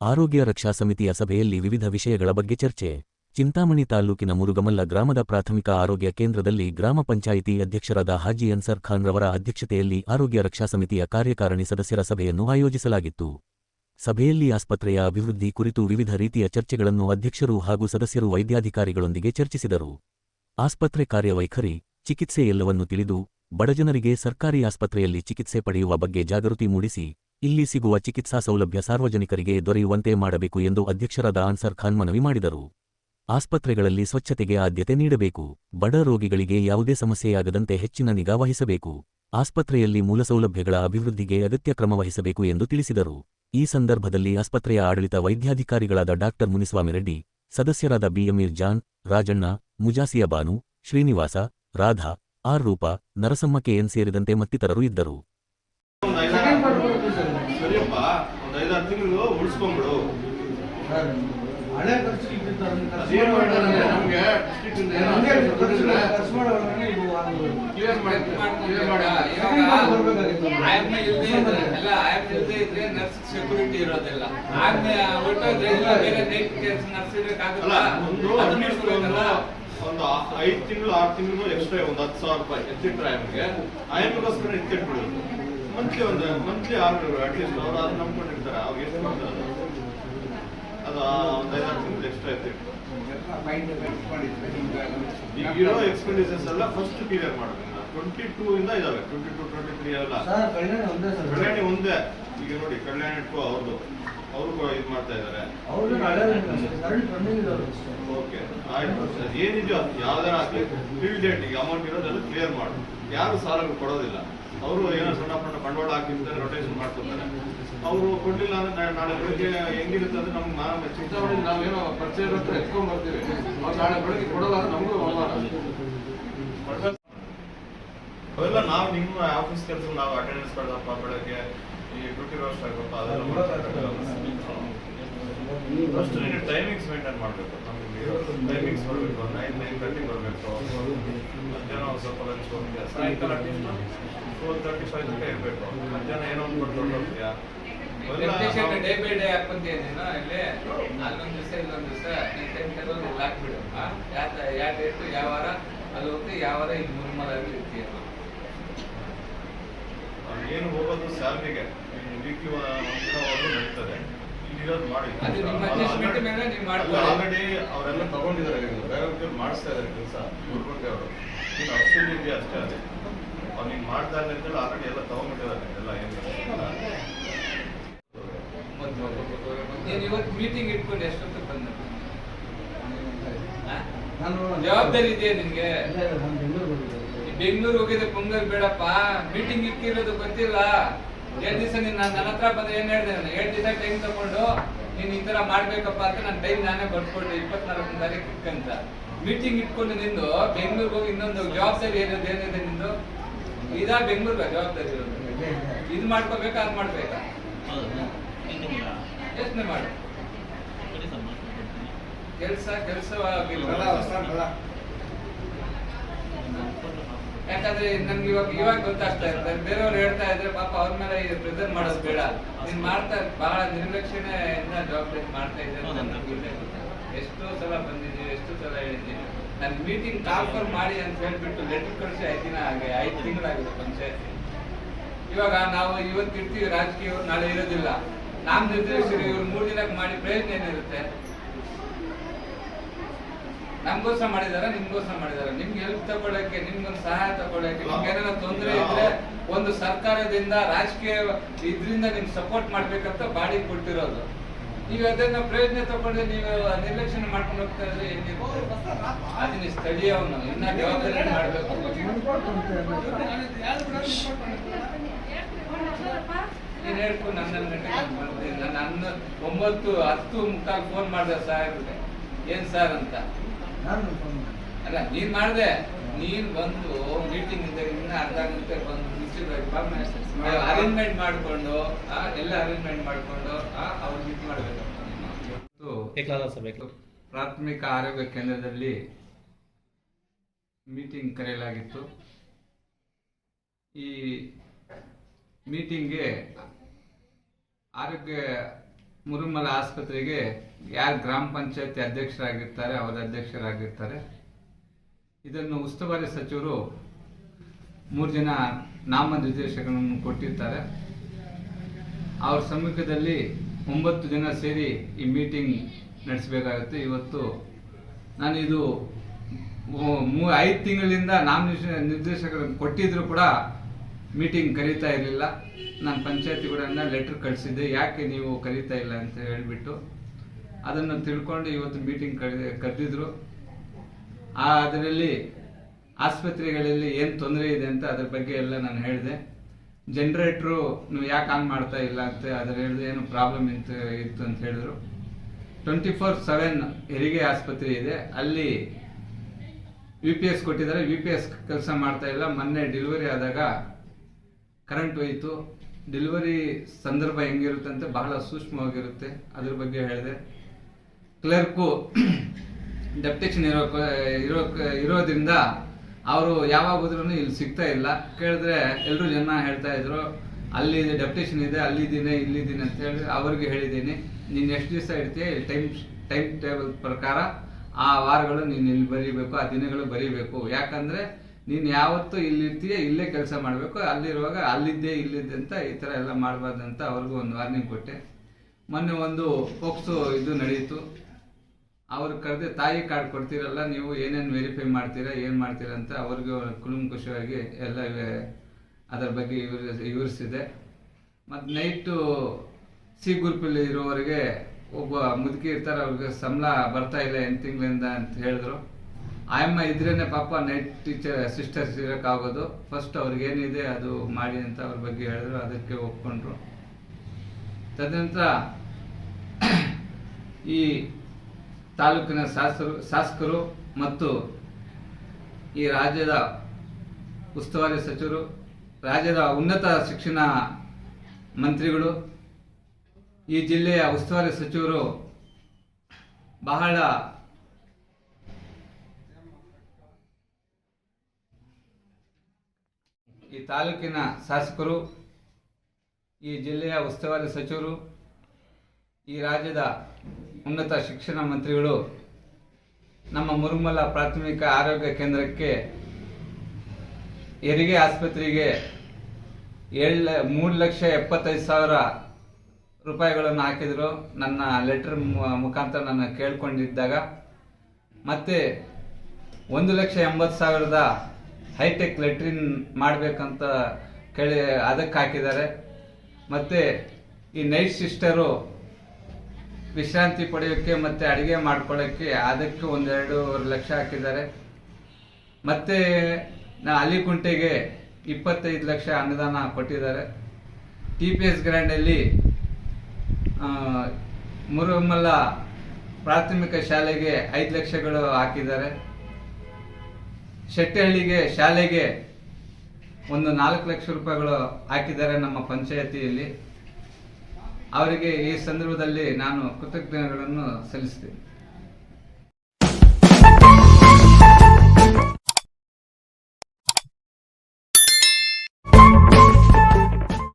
ಆರೋಗ್ಯ ರಕ್ಷಾ ಸಮಿತಿಯ ಸಭೆಯಲ್ಲಿ ವಿವಿಧ ವಿಷಯಗಳ ಬಗ್ಗೆ ಚರ್ಚೆ. ಚಿಂತಾಮಣಿ ತಾಲೂಕಿನ ಮುರುಗಮಲ್ಲ ಗ್ರಾಮದ ಪ್ರಾಥಮಿಕ ಆರೋಗ್ಯ ಕೇಂದ್ರದಲ್ಲಿ ಗ್ರಾಮ ಪಂಚಾಯಿತಿ ಅಧ್ಯಕ್ಷರಾದ ಹಾಜಿ ಅನ್ಸರ್ ಖಾನ್ ರವರ ಅಧ್ಯಕ್ಷತೆಯಲ್ಲಿ ಆರೋಗ್ಯ ರಕ್ಷಾ ಸಮಿತಿಯ ಕಾರ್ಯಕಾರಿಣಿ ಸದಸ್ಯರ ಸಭೆಯನ್ನು ಆಯೋಜಿಸಲಾಗಿತ್ತು. ಸಭೆಯಲ್ಲಿ ಆಸ್ಪತ್ರೆಯ ಅಭಿವೃದ್ಧಿ ಕುರಿತು ವಿವಿಧ ರೀತಿಯ ಚರ್ಚೆಗಳನ್ನು ಅಧ್ಯಕ್ಷರು ಹಾಗೂ ಸದಸ್ಯರು ವೈದ್ಯಾಧಿಕಾರಿಗಳೊಂದಿಗೆ ಚರ್ಚಿಸಿದರು. ಆಸ್ಪತ್ರೆ ಕಾರ್ಯವೈಖರಿ, ಚಿಕಿತ್ಸೆ ಎಲ್ಲವನ್ನು ತಿಳಿದು ಬಡಜನರಿಗೆ ಸರ್ಕಾರಿ ಆಸ್ಪತ್ರೆಯಲ್ಲಿ ಚಿಕಿತ್ಸೆ ಪಡೆಯುವ ಬಗ್ಗೆ ಜಾಗೃತಿ ಮೂಡಿಸಿ ಇಲ್ಲಿ ಸಿಗುವ ಚಿಕಿತ್ಸಾ ಸೌಲಭ್ಯ ಸಾರ್ವಜನಿಕರಿಗೆ ದೊರೆಯುವಂತೆ ಮಾಡಬೇಕು ಎಂದು ಅಧ್ಯಕ್ಷರಾದ ಅನ್ಸರ್ ಖಾನ್ ಮನವಿ ಮಾಡಿದರು. ಆಸ್ಪತ್ರೆಗಳಲ್ಲಿ ಸ್ವಚ್ಛತೆಗೆ ಆದ್ಯತೆ ನೀಡಬೇಕು. ಬಡ ರೋಗಿಗಳಿಗೆ ಯಾವುದೇ ಸಮಸ್ಯೆಯಾಗದಂತೆ ಹೆಚ್ಚಿನ ನಿಗಾ ವಹಿಸಬೇಕು. ಆಸ್ಪತ್ರೆಯಲ್ಲಿ ಮೂಲಸೌಲಭ್ಯಗಳ ಅಭಿವೃದ್ಧಿಗೆ ಅಗತ್ಯ ಕ್ರಮ ವಹಿಸಬೇಕು ಎಂದು ತಿಳಿಸಿದರು. ಈ ಸಂದರ್ಭದಲ್ಲಿ ಆಸ್ಪತ್ರೆಯ ಆಡಳಿತ ವೈದ್ಯಾಧಿಕಾರಿಗಳಾದ ಡಾಕ್ಟರ್ ಮುನಿಸ್ವಾಮಿ ರೆಡ್ಡಿ, ಸದಸ್ಯರಾದ ಬಿಎಂಇರ್ ಜಾನ್ ರಾಜಣ್ಣ, ಮುಜಾಸಿಯ ಬಾನು, ಶ್ರೀನಿವಾಸ, ರಾಧಾ, ಆರ್ ರೂಪಾ, ನರಸಮ್ಮ ಕೆಎನ್ ಸೇರಿದಂತೆ ಮತ್ತಿತರರು ಇದ್ದರು. ಹಂಗೆ ಉಳಿಸ್ಕೊಂಡ್ಬಿಡು ಹಳೆ ಖರ್ಚು ಮಾಡಿ- ಕ್ಲಿಯರ್ ಮಾಡಿ. ಇದ್ರೆ ಎಲ್ಲ ಇದ್ರೆ ನರ್ಸ್ ಸೆಕ್ಯೂರಿಟಿ ಇರೋದಿಲ್ಲ. ಹೊರಟೋದ್ರೆ ಬೇರೆ ನೈಟ್ ನರ್ಸ್ ಇರಕ್ಕಾಗಲ್ಲ ಒಂದು ಐದ್ ತಿಂಗಳು ಆರು ತಿಂಗಳು ಎಕ್ಸ್ಟ್ರಾ ಒಂದು ಹತ್ತು ಸಾವಿರ ರೂಪಾಯಿ ಎತ್ತಿಟ್ರೆ ಆಯಮ್ಗೆ. ಆಯಮ್ಗೋಸ್ಕರ ಎತ್ತಿಟ್ಬಿಡೋದು ಮಂತ್ಲಿ ಒಂದು ಮಂತ್ಲಿ ಆರ್ಡರ್ ಅಟ್ಲೀಸ್ಟ್ ಅವ್ರು ಅದನ್ನ ನಂಬ್ಕೊಂಡಿರ್ತಾರೆ. ಅವ್ರು ಎಷ್ಟು ಮಾಡ್ತಾರೆ ಅದು? ಒಂದು ಐದಾರು ತಿಂಗಳು ಎಕ್ಸ್ಟ್ರಾ ಎತ್ತಿಟ್ಟು ಈಗ ಇರೋ ಎಕ್ಸ್ಪೆಂಡಿಚರ್ಸ್ ಎಲ್ಲ ಫಸ್ಟ್ ಕ್ಲಿಯರ್ ಮಾಡಬೇಕು ಟ್ವೆಂಟಿ ಟೂ ಇಂದ ಇದಾವೆ. ಟ್ವೆಂಟಿ ಟೂ ಟ್ವೆಂಟಿ ತ್ರೀ ಎಲ್ಲ. ಸರ್, ಕಲ್ಯಾಣ ಒಂದೇ ಸರ್. ಕಲ್ಯಾಣಿ ಒಂದೇ. ಈಗ ನೋಡಿ ಕಲ್ಯಾಣಿ ಟು ಅವ್ರದ್ದು ಅವರು ಇದು ಮಾಡ್ತಾ ಇದ್ದಾರೆ ಓಕೆ ಆಯ್ತು ಸರ್. ಏನಿದೆಯೋ ಯಾವ್ದಾರ ಫಿಲ್ ಡೇಟ್ ಈಗ ಅಮೌಂಟ್ ಇರೋದೆಲ್ಲ ಕ್ಲಿಯರ್ ಮಾಡು. ಯಾರು ಸಾಲ ಕೊಡೋದಿಲ್ಲ. ಅವರು ಏನೋ ಸಣ್ಣ ಪುಟ್ಟ ಬಂಡವಾಳ ಹಾಕಿರ್ತಾರೆ ರೊಟೇಷನ್ ಮಾಡ್ಕೊತಾರೆ. ಅವರು ಕೊಡ್ಲಿಲ್ಲ ಅಂದ್ರೆ ನಾಳೆ- ನಾಳೆ ಬೆಳಿಗ್ಗೆ ಹೆಂಗಿರುತ್ತೆ ಅಂದ್ರೆ ನಮ್ಗೆ ನಾವು ಚಿಂತಾಮಣಿ ನಾವೇನೋ ಪರಿಚಯ ಹತ್ರ ಎತ್ಕೊಂಡ್ ಬರ್ತೀವಿ. ಅವ್ರು ನಾಳೆ ಬೆಳಿಗ್ಗೆ ಕೊಡಲ್ಲ ನಮಗೂ ಅವಮಾನ ಅವೆಲ್ಲ ನಾವು ನಿಮ್ಮ ಆಫೀಸ್ ಕೆಲಸ ನಾವು ಅಟೆಂಡೆನ್ಸ್ ಕೊಡದಪ್ಪ ಬೆಳಗ್ಗೆ ಈ ಡ್ಯೂಟಿ ರೋಸ್ಟ್ ಆಗಪ್ಪ ಅದೆಲ್ಲ ಫಸ್ಟ್ ನೀನು ಟೈಮಿಂಗ್ಸ್ ಮೇಂಟೈನ್ ಮಾಡಬೇಕು. ನಮಗೆ ಟೈಮಿಂಗ್ಸ್ ಬರಬೇಕು ನೈನ್ ನೈನ್ ತರ್ಟಿಗೆ ಬರಬೇಕು. ಮಧ್ಯಾಹ್ನ ಒಂದು ಸ್ವಲ್ಪ ಲಂಚ್ ಹೋಗ್ತೀಯ ಸಾಯಂಕಾಲ ಅಟ್ಲೀಸ್ಟ್ ಫೋರ್ ತರ್ಟಿ ಫೈವ್ ತನಕ ಇರಬೇಕು. ಮಧ್ಯಾಹ್ನ ಏನೋ ಒಂದು ಕೊಟ್ಟು ಡೆಪ್ಯುಟೇಷನ್ ಡೇ ಬೈ ಡೇ ಹಾಕೊಂತೀನೇನೋ ಇಲ್ಲಿ ಅಲ್ಲೊಂದ್ ದಿವಸ ಇಲ್ಲೊಂದ್ ದಿವಸ ಟೈಮ್ ಟೇಬಲ್ ಇಲ್ಲಿ ಹಾಕ್ಬಿಡು ಯಾವ ಯಾವ ಡೇಟ್ ಯಾವ ವಾರ? ಅಲ್ಲಿ ಹೋಗ್ತಿ ಯಾವ ವಾರ ಇಲ್ಲಿ ಮುರ್ಮಲಾಗಿ ಇರ್ತೀಯ? ಏನು ಹೋಗೋದು ಸ್ಯಾಲ್ರಿಗೆ ವೀಕ್ಲಿ ಹೋದ್ರು ನಡೀತದೆ ಇಲ್ಲಿರೋದು ಮಾಡಿ. ಅದು ನಿಮ್ಮ ಮೇಲೆ ನೀವು ಮಾಡ್ಕೊಳ್ಳಿ. ಆಲ್ರೆಡಿ ಅವರೆಲ್ಲ ತಗೊಂಡಿದ್ದಾರೆ. ಬೇರೆ ಮಾಡಿಸ್ತಾ ಇದ್ದಾರೆ ಕೆಲಸ ಗುರುಮೂರ್ತಿ ಅವರು. ನೀನು ಅಷ್ಟು ಇದೆಯಾ ಅಷ್ಟೇ ಅದೇ. ಅವ್ರು ಹಿಂಗೆ ಮಾಡ್ತಾ ಇಲ್ಲ ಅಂತೇಳಿ ಆಲ್ರೆಡಿ ಎಲ್ಲ ತಗೊಂಡ್ಬಿಟ್ಟಿದ್ದಾರೆ ಎಲ್ಲ ಏನು ನೀನು ಇವತ್ತು ಮೀಟಿಂಗ್ ಇಟ್ಕೊಂಡು ಎಷ್ಟೊತ್ತಿಗೆ ಬಂದ? ನಾನು ಜವಾಬ್ದಾರಿ ಇದೆಯಾ ನಿಮ್ಗೆ ಇಲ್ಲ, ಇಲ್ಲ, ನಾನು ಬೆಂಗಳೂರು ಹೋಗಿದ್ದೆ ಪೊಂಗಲ್ ಬೇಡಪ್ಪ. ಮೀಟಿಂಗ್ ಇಕ್ಕಿರೋದು ಗೊತ್ತಿಲ್ಲ. ಎರಡು ದಿವಸ ನೀನ್ ನನ್ನ ಹತ್ರ ಬಂದ್ರೆ ಏನ್ ಹೇಳಿದೆ ನಾನು? ಎರಡು ದಿವಸ ಟೈಮ್ ತಗೊಂಡು ನೀನ್ ಈ ತರ ಮಾಡ್ಬೇಕಪ್ಪ ಅಂತ ನಾನು ಟೈಮ್ ನಾನೇ ಬರ್ಕೊಟ್ಟೆ ಇಪ್ಪತ್ನಾಲ್ಕು ತಾರೀಕು ಅಂತ. ಮೀಟಿಂಗ್ ಇಟ್ಕೊಂಡು ನಿಂದು ಬೆಂಗಳೂರಿಗೆ ಹೋಗಿ ಇನ್ನೊಂದು ಜವಾಬ್ದಾರಿ ಏನಿದೆ ಏನಿದೆ ನಿಂದು? ಇದಾ ಬೆಂಗಳೂರ್ಗ ಜವಾಬ್ದಾರಿ ಇರೋದು. ಇದು ಮಾಡ್ಕೋಬೇಕಾ ಅದ್ ಮಾಡ್ಬೇಕಾ? ಯೋಚನೆ ಮಾಡಿ. ಕೆಲ್ಸ ಕೆಲಸವಾಗಿಲ್ಲ ಯಾಕಂದ್ರೆ ನನ್ಗೆ ಇವಾಗ ಇವಾಗ ಗೊತ್ತಾಗ್ತಾ ಇರುತ್ತೆ ಬೇರೆಯವ್ರು ಹೇಳ್ತಾ ಇದ್ರೆ ಪಾಪ ಅವ್ರ ಮೇಲೆ ಪ್ರೆಸೆಂಟ್ ಮಾಡೋದು ಬೇಡ. ನೀನ್ ಮಾಡ್ತಾ ಬಹಳ ನಿರ್ಲಕ್ಷಣೆಯಿಂದ ಜವಾಬ್ದಾರಿ ಮಾಡ್ತಾ ಇದ್ದಾರೆ ಎಷ್ಟೋ ಸಲ ಬಂದಿದ್ದೀವಿ ಎಷ್ಟೋ ಸಲ ಹೇಳಿದ್ದೀನಿ ನನ್ ಮೀಟಿಂಗ್ ಕಾಲ್ಫರ್ ಮಾಡಿ ಅಂತ ಹೇಳ್ಬಿಟ್ಟು ಲೆಟರ್ ಕಳಿಸಿ ಐದು ದಿನ ಆಗಿ ಐದು ತಿಂಗಳಾಗಿದೆ ಪಂಚಾಯತಿ. ಇವಾಗ ನಾವು ಇವತ್ತು ಇರ್ತೀವಿ ರಾಜಕೀಯವ್ರು ನಾಳೆ ಇರೋದಿಲ್ಲ. ನಾಮ್ ನಿರ್ದೇಶಕರು ಇವ್ರು ಮೂರ್ ದಿನಕ್ಕೆ ಮಾಡಿ ಪ್ರಯತ್ನ ಏನಿರುತ್ತೆ? ನಮ್ಗೋಸ್ಕರ ಮಾಡಿದಾರೆ ನಿಮ್ಗೋಸ್ಕರ ಮಾಡಿದಾರೆ ನಿಮ್ಗೆ ಹೆಲ್ಪ್ ತಗೊಳಕ್ಕೆ ನಿಮ್ಗೊಂದು ಸಹಾಯ ತಗೊಳಕ್ಕೆ ನಿಮ್ಗೆ ಏನಾರ ತೊಂದರೆ ಇದ್ರೆ ಒಂದು ಸರ್ಕಾರದಿಂದ ರಾಜಕೀಯ ಇದ್ರಿಂದ ನಿಮ್ಗೆ ಸಪೋರ್ಟ್ ಮಾಡ್ಬೇಕಂತ ಬಾಡಿ ಕೊಟ್ಟಿರೋದು. ನೀವು ಅದನ್ನ ಪ್ರಯೋಜನ ತಗೊಂಡು ನೀವು ನಿರ್ಲಕ್ಷ್ಯ ಮಾಡ್ಕೊಂಡು ಹೋಗ್ತಾ ಇದ್ರೆ ಅದನ್ನ ಸ್ಥಳೀಯವನು ಇನ್ನ ಜವಾಬ್ದಾರಿ ಮಾಡ್ಬೇಕು. ನೀನ್ ಹೇಳ್ಕೊಂಡು ಹನ್ನೊಂದು ಗಂಟೆಗೆ ಬರ್ತೀನಿ ನಾನು ಹನ್ನ ಒಂಬತ್ತು ಹತ್ತು ಮುಖ ಫೋನ್ ಮಾಡಿದೆ ಸಾಹೇಬ್ರೆ ಏನ್ ಸರ್ ಅಂತ. ಅಲ್ಲ ನೀನ್ ಮಾಡ್ದೆ. ನೀನ್ ಬಂದು ಮೀಟಿಂಗ್ ಇದ್ದಾಗ ಇನ್ನ ಅರ್ಧ ಗಂಟೆ ಬಂದು ಅರೇಂಜ್ಮೆಂಟ್ ಮಾಡ್ಕೊಂಡು ಆ, ಎಲ್ಲ ಅರೇಂಜ್ಮೆಂಟ್ ಮಾಡ್ಕೊಂಡು ಅವ್ರು ಮೀಟ್ ಮಾಡ್ಬೇಕು ಪ್ರಾಥಮಿಕ ಆರೋಗ್ಯ ಕೇಂದ್ರದಲ್ಲಿ ಮೀಟಿಂಗ್ ಕರೆಯಲಾಗಿತ್ತು. ಈ ಮೀಟಿಂಗ್ಗೆ ಆರೋಗ್ಯ ಮುರುಮಲ ಆಸ್ಪತ್ರೆಗೆ ಯಾರು ಗ್ರಾಮ ಪಂಚಾಯತಿ ಅಧ್ಯಕ್ಷರಾಗಿರ್ತಾರೆ, ಅವರ ಅಧ್ಯಕ್ಷರಾಗಿರ್ತಾರೆ. ಇದನ್ನು ಉಸ್ತುವಾರಿ ಸಚಿವರು ಮೂರು ಜನ ನಾಮ ನಿರ್ದೇಶಕರನ್ನು ಕೊಟ್ಟಿರ್ತಾರೆ. ಅವ್ರ ಸಮ್ಮುಖದಲ್ಲಿ ಒಂಬತ್ತು ಜನ ಸೇರಿ ಈ ಮೀಟಿಂಗ್ ನಡೆಸಬೇಕಾಗುತ್ತೆ. ಇವತ್ತು ನಾನು ಇದು ಮೂ- ಐದು ತಿಂಗಳಿಂದ ನಾಮಿನೇಷನ್ ನಿರ್ದೇಶಕರನ್ನು ಕೊಟ್ಟಿದ್ರು ಕೂಡ ಮೀಟಿಂಗ್ ಕರೀತಾ ಇರಲಿಲ್ಲ. ನಾನು ಪಂಚಾಯತಿ ಕೂಡ ಲೆಟ್ರ್ ಕಳಿಸಿದ್ದೆ. ಯಾಕೆ ನೀವು ಕರೀತಾ ಇಲ್ಲ ಅಂತ ಹೇಳಿಬಿಟ್ಟು ಅದನ್ನು ತಿಳ್ಕೊಂಡು ಇವತ್ತು ಮೀಟಿಂಗ್ ಕರೆ ಕರೆದಿದ್ರು. ಆ ಅದರಲ್ಲಿ ಆಸ್ಪತ್ರೆಗಳಲ್ಲಿ ಏನು ತೊಂದರೆ ಇದೆ ಅಂತ ಅದ್ರ ಬಗ್ಗೆ ಎಲ್ಲ ನಾನು ಹೇಳಿದೆ. ಜನ್ರೇಟ್ರು ನೀವು ಯಾಕೆ ಆನ್ ಮಾಡ್ತಾ ಇಲ್ಲ ಅಂತ ಅದ್ರ ಹೇಳಿದೆ, ಏನು ಪ್ರಾಬ್ಲಮ್ ಇತ್ತು ಇತ್ತು ಅಂತ ಹೇಳಿದ್ರು. ಟ್ವೆಂಟಿ ಫೋರ್ ಸೆವೆನ್ ಹೆರಿಗೆ ಆಸ್ಪತ್ರೆ ಇದೆ. ಅಲ್ಲಿ ಯು ಪಿ ಎಸ್ ಕೊಟ್ಟಿದ್ದಾರೆ. ಯು ಪಿ ಎಸ್ ಕೆಲಸ ಮಾಡ್ತಾ ಇಲ್ಲ. ಮೊನ್ನೆ ಡೆಲಿವರಿ ಆದಾಗ ಕರೆಂಟ್ ಹೋಯಿತು. ಡೆಲಿವರಿ ಸಂದರ್ಭ ಹೆಂಗಿರುತ್ತೆ ಅಂತ ಬಹಳ ಸೂಕ್ಷ್ಮವಾಗಿರುತ್ತೆ. ಅದ್ರ ಬಗ್ಗೆ ಹೇಳಿದೆ. ಕ್ಲರ್ಕು ಡೆಪ್ಟೇಷನ್ ಇರೋ ಇರೋ ಇರೋದ್ರಿಂದ ಅವರು ಯಾವಾಗ ಹೋದ್ರೂ ಇಲ್ಲಿ ಸಿಗ್ತಾ ಇಲ್ಲ. ಕೇಳಿದ್ರೆ ಎಲ್ಲರೂ ಜನ ಹೇಳ್ತಾ ಇದ್ರು, ಅಲ್ಲಿ ಡೆಪ್ಟೇಷನ್ ಇದೆ ಅಲ್ಲಿದ್ದೀನಿ ಇಲ್ಲಿದ್ದೀನಿ ಅಂತ ಹೇಳಿ ಅವ್ರಿಗೆ ಹೇಳಿದ್ದೀನಿ. ನೀನು ಎಷ್ಟು ದಿವಸ ಇರ್ತೀಯ? ಟೈಮ್ ಟೈಮ್ ಟೇಬಲ್ ಪ್ರಕಾರ ಆ ವಾರಗಳು ನೀನು ಇಲ್ಲಿ ಬರೀಬೇಕು, ಆ ದಿನಗಳು ಬರೀಬೇಕು. ಯಾಕಂದರೆ ನೀನು ಯಾವತ್ತೂ ಇಲ್ಲಿರ್ತೀಯ ಇಲ್ಲೇ ಕೆಲಸ ಮಾಡಬೇಕು. ಅಲ್ಲಿರುವಾಗ ಅಲ್ಲಿದ್ದೆ, ಇಲ್ಲಿದ್ದೆ ಅಂತ ಈ ಥರ ಎಲ್ಲ ಮಾಡಬಾರ್ದಂತ ಅವ್ರಿಗೂ ಒಂದು ವಾರ್ನಿಂಗ್ ಕೊಟ್ಟೆ. ಮೊನ್ನೆ ಒಂದು ಪೋಕ್ಸೋ ಇದು ನಡೆಯಿತು ಅವ್ರು ಕರೆದು ತಾಯಿ ಕಾರ್ಡ್ ಕೊಡ್ತೀರಲ್ಲ, ನೀವು ಏನೇನು ವೆರಿಫೈ ಮಾಡ್ತೀರಾ, ಏನು ಮಾಡ್ತೀರಾ ಅಂತ ಅವ್ರಿಗೆ ಖುಷಿಯಾಗಿ ಎಲ್ಲ ಅದರ ಬಗ್ಗೆ ವಿವರಿಸ ವಿವರಿಸಿದೆ. ಮತ್ತು ನೈಟು ಸಿ ಗ್ರೂಪಲ್ಲಿ ಇರೋವರೆಗೆ ಒಬ್ಬ ಮುದುಕಿ ಇರ್ತಾರೆ, ಅವ್ರಿಗೆ ಸಂಬಳ ಬರ್ತಾ ಇಲ್ಲ ಎಂಟು ತಿಂಗಳಿಂದ ಅಂತ ಹೇಳಿದ್ರು. ಆಯಮ್ಮ ಇದ್ರೇನೆ ಪಾಪ ನೈಟ್ ಟೀಚರ್ ಸಿಸ್ಟರ್ಸ್ ಇರೋಕ್ಕಾಗೋದು ಫಸ್ಟ್ ಅವ್ರಿಗೆ ಏನಿದೆ ಅದು ಮಾಡಿ ಅಂತ ಅವ್ರ ಬಗ್ಗೆ ಹೇಳಿದ್ರು, ಅದಕ್ಕೆ ಒಪ್ಕೊಂಡ್ರು. ತದನಂತರ ಈ ತಾಲೂಕಿನ ಶಾಸಕರು ಶಾಸಕರು ಮತ್ತು ಈ ರಾಜ್ಯದ ಉಸ್ತುವಾರಿ ಸಚಿವರು, ರಾಜ್ಯದ ಉನ್ನತ ಶಿಕ್ಷಣ ಮಂತ್ರಿಗಳು, ಈ ಜಿಲ್ಲೆಯ ಉಸ್ತುವಾರಿ ಸಚಿವರು ಬಹಳ ಈ ತಾಲೂಕಿನ ಶಾಸಕರು, ಈ ಜಿಲ್ಲೆಯ ಉಸ್ತುವಾರಿ ಸಚಿವರು, ಈ ರಾಜ್ಯದ ಉನ್ನತ ಶಿಕ್ಷಣ ಮಂತ್ರಿಗಳು ನಮ್ಮ ಮುರುಮಲ ಪ್ರಾಥಮಿಕ ಆರೋಗ್ಯ ಕೇಂದ್ರಕ್ಕೆ ಹೆರಿಗೆ ಆಸ್ಪತ್ರೆಗೆ ಏಳು, ಮೂರು ಲಕ್ಷ ಎಪ್ಪತ್ತೈದು ಸಾವಿರ ರೂಪಾಯಿಗಳನ್ನು ಹಾಕಿದರು. ನನ್ನ ಲೆಟರ್ ಮುಖಾಂತರ ನನ್ನ ಕೇಳ್ಕೊಂಡಿದ್ದಾಗ ಮತ್ತೆ ಒಂದು ಲಕ್ಷ ಎಂಬತ್ತು ಸಾವಿರದ ಹೈಟೆಕ್ ಲೆಟ್ರಿನ್ ಮಾಡಬೇಕಂತ ಕೇಳಿ ಅದಕ್ಕೆ ಹಾಕಿದ್ದಾರೆ ಮತ್ತು ಈ ನೈಟ್ ಸಿಸ್ಟರು ವಿಶ್ರಾಂತಿ ಪಡೆಯೋಕ್ಕೆ ಮತ್ತೆ ಅಡುಗೆ ಮಾಡ್ಕೊಳ್ಳೋಕ್ಕೆ ಅದಕ್ಕೆ ಒಂದೆರಡೂವರೆ ಲಕ್ಷ ಹಾಕಿದ್ದಾರೆ. ಮತ್ತೆ ನಾ ಅಲಿಕುಂಟೆಗೆ ಇಪ್ಪತ್ತೈದು ಲಕ್ಷ ಅನುದಾನ ಕೊಟ್ಟಿದ್ದಾರೆ. ಟಿ ಪಿ ಎಸ್ ಗ್ರ್ಯಾಂಡಲ್ಲಿ ಮುರುಮಲ್ಲ ಪ್ರಾಥಮಿಕ ಶಾಲೆಗೆ ಐದು ಲಕ್ಷಗಳು ಹಾಕಿದ್ದಾರೆ. ಶೆಟ್ಟಿಹಳ್ಳಿಗೆ ಶಾಲೆಗೆ ಒಂದು ನಾಲ್ಕು ಲಕ್ಷ ರೂಪಾಯಿಗಳು ಹಾಕಿದ್ದಾರೆ ನಮ್ಮ ಪಂಚಾಯತಿಯಲ್ಲಿ. ಅವರಿಗೆ ಈ ಸಂದರ್ಭದಲ್ಲಿ ನಾನು ಕೃತಜ್ಞತೆಗಳನ್ನು ಸಲ್ಲಿಸ್ತೀನಿ